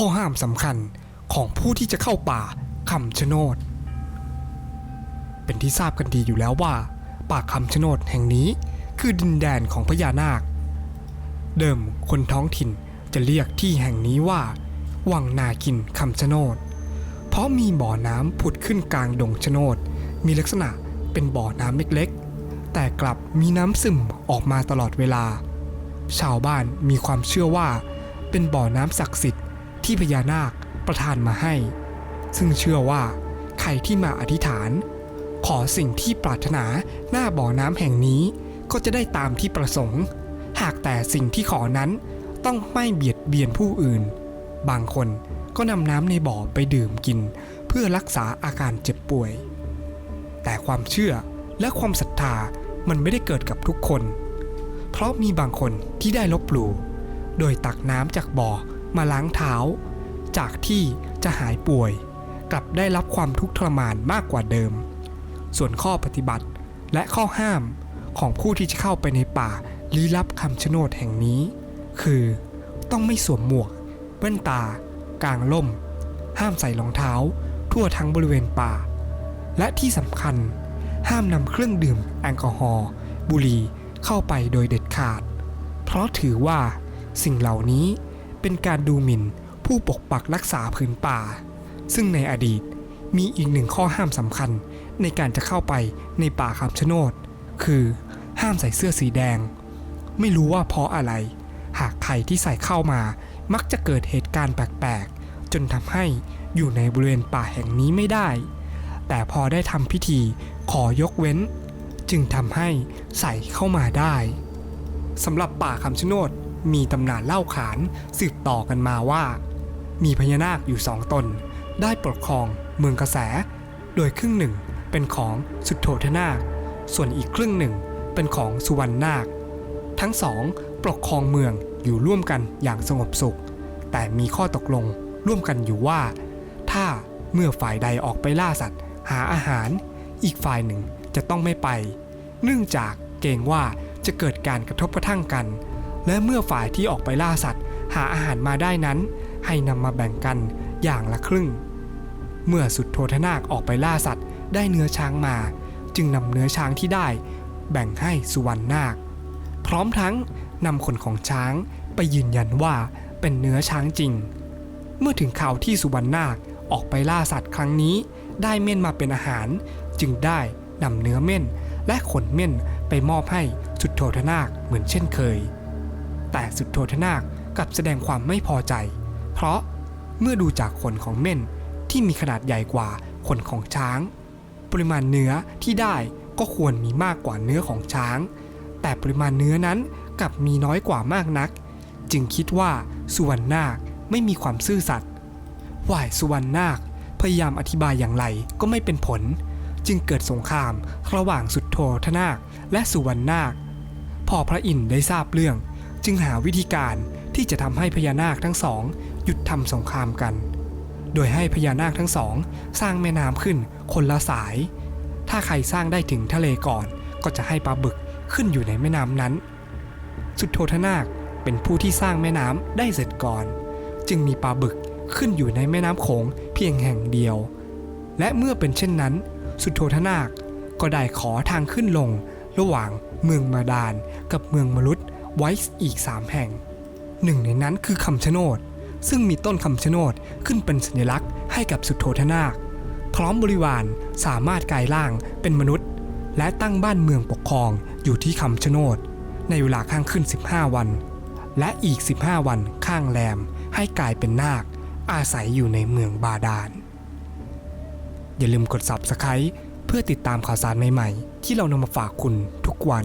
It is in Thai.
ข้อห้ามสำคัญของผู้ที่จะเข้าป่าคำชะโนด เป็นที่ทราบกันดีอยู่แล้วว่า ป่าคำชะโนดแห่งนี้คือดินแดนของพญานาค เดิมคนท้องถิ่นจะเรียกที่แห่งนี้ว่า วังนาคินคำชะโนด เพราะมีบ่อน้ำผุดขึ้นกลางดงชะโนด มีลักษณะเป็นบ่อน้ำเล็กๆ แต่กลับมีน้ำซึมออกมาตลอดเวลา ชาวบ้านมีความเชื่อว่าเป็นบ่อน้ำศักดิ์สิทธิ์ ที่พญานาคประทานมาให้ ซึ่งเชื่อว่าใครที่มาอธิษฐาน ขอสิ่งที่ปรารถนาหน้าบ่อน้ำแห่งนี้ก็จะได้ตามที่ประสงค์ หากแต่สิ่งที่ขอนั้นต้องไม่เบียดเบียนผู้อื่น บางคนก็นำน้ำในบ่อไปดื่มกิน เพื่อรักษาอาการเจ็บป่วย แต่ความเชื่อและความศรัทธามันไม่ได้เกิดกับทุกคน เพราะมีบางคนที่ได้ลบหลู่โดยตักน้ำจากบ่อ มาล้างเท้า จากที่จะหายป่วย กลับได้รับความทุกข์ทรมานมากกว่าเดิม ส่วนข้อปฏิบัติและข้อห้ามของผู้ที่จะเข้าไปในป่าลี้ลับคำชะโนดแห่งนี้ คือต้องไม่สวมหมวกแว่นตา กางล่ม ห้ามใส่รองเท้า ทั่วทั้งบริเวณป่า และที่สำคัญ ห้ามนำเครื่องดื่มแอลกอฮอล์บุหรี่เข้าไปโดยเด็ดขาด เพราะถือว่าสิ่งเหล่านี้ เป็นการดูหมิ่นผู้ปกปักรักษาผืนป่า ซึ่งในอดีตมีอีกหนึ่งข้อห้ามสำคัญในการจะเข้าไปในป่าคำชะโนด คือห้ามใส่เสื้อสีแดง ไม่รู้ว่าเพราะอะไร หากใครที่ใส่เข้ามามักจะเกิดเหตุการณ์แปลกๆ จนทำให้อยู่ในบริเวณป่าแห่งนี้ไม่ได้ แต่พอได้ทำพิธีขอยกเว้น จึงทำให้ใส่เข้ามาได้สำหรับป่าคำชะโนด มีตำนานเล่าขานสืบต่อกันมาว่า มีพญานาคอยู่สองตน ได้ปกครองเมืองกระแส โดยครึ่งหนึ่งเป็นของสุดโททนาค ส่วนอีกครึ่งหนึ่งเป็นของสุวรรณนาค ทั้งสองปกครองเมืองอยู่ร่วมกันอย่างสงบสุข แต่มีข้อตกลงร่วมกันอยู่ว่า ถ้าเมื่อฝ่ายใดออกไปล่าสัตว์ หาอาหาร อีกฝ่ายหนึ่งจะต้องไม่ไป เนื่องจากเกรงว่าจะเกิดการกระทบกระทั่งกัน และเมื่อฝ่ายที่ออกไปล่าสัตว์ หาอาหารมาได้นั้น ให้นำมาแบ่งกันอย่างละครึ่ง เมื่อสุดโททนาคออกไปล่าสัตว์ ได้เนื้อช้างมา จึงนำเนื้อช้างที่ได้ แบ่งให้สุวรรณนาค พร้อมทั้งนำขนของช้างไปยืนยันว่าเป็นเนื้อช้างจริง เมื่อถึงข่าวที่สุวรรณนาคออกไปล่าสัตว์ครั้งนี้ ได้เม่นมาเป็นอาหาร จึงได้นำเนื้อเม่นและขนเม่นไปมอบให้สุดโททนาคเหมือนเช่นเคย แต่สุดโททนาคกลับแสดงความไม่พอใจ เพราะเมื่อดูจากขนของเม่นที่มีขนาดใหญ่กว่าขนของช้าง ปริมาณเนื้อที่ได้ก็ควรมีมากกว่าเนื้อของช้าง แต่ปริมาณเนื้อนั้นกลับมีน้อยกว่ามากนัก จึงคิดว่าสุวรรณนาคไม่มีความซื่อสัตย์ฝ่ายสุวรรณนาคพยายามอธิบายอย่างไรก็ไม่เป็นผล จึงเกิดสงครามระหว่างสุดโททนาคและสุวรรณนาค พอพระอินทร์ได้ทราบเรื่อง จึงหาวิธีการที่จะทำให้พญานาคทั้งสอง หยุดทำสงครามกัน โดยให้พญานาคทั้งสอง สร้างแม่น้ำขึ้นคนละสาย ถ้าใครสร้างได้ถึงทะเลก่อน ก็จะให้ปลาบึกขึ้นอยู่ในแม่น้ำนั้น สุดโททนาคเป็นผู้ที่สร้างแม่น้ำได้เสร็จก่อน จึงมีปลาบึกขึ้นอยู่ในแม่น้ำโขงเพียงแห่งเดียว และเมื่อเป็นเช่นนั้น สุดโททนาคก็ได้ขอทางขึ้นลงระหว่างเมืองมาดานกับเมืองมรุษ ไว้อีก 3 แห่ง หนึ่งในนั้นคือคำชะโนด ซึ่งมีต้นคำชะโนดขึ้นเป็นสัญลักษณ์ให้กับสุดโททนาค พร้อมบริวารสามารถกลายร่างเป็นมนุษย์ และตั้งบ้านเมืองปกครองอยู่ที่คำชะโนด ในเวลาข้างขึ้น 15 วัน และอีก 15 วันข้างแรมให้กลายเป็นนาค อาศัยอยู่ในเมืองบาดาล อย่าลืมกด Subscribe เพื่อติดตามข่าวสารใหม่ๆ ที่เรานำมาฝากคุณทุกวัน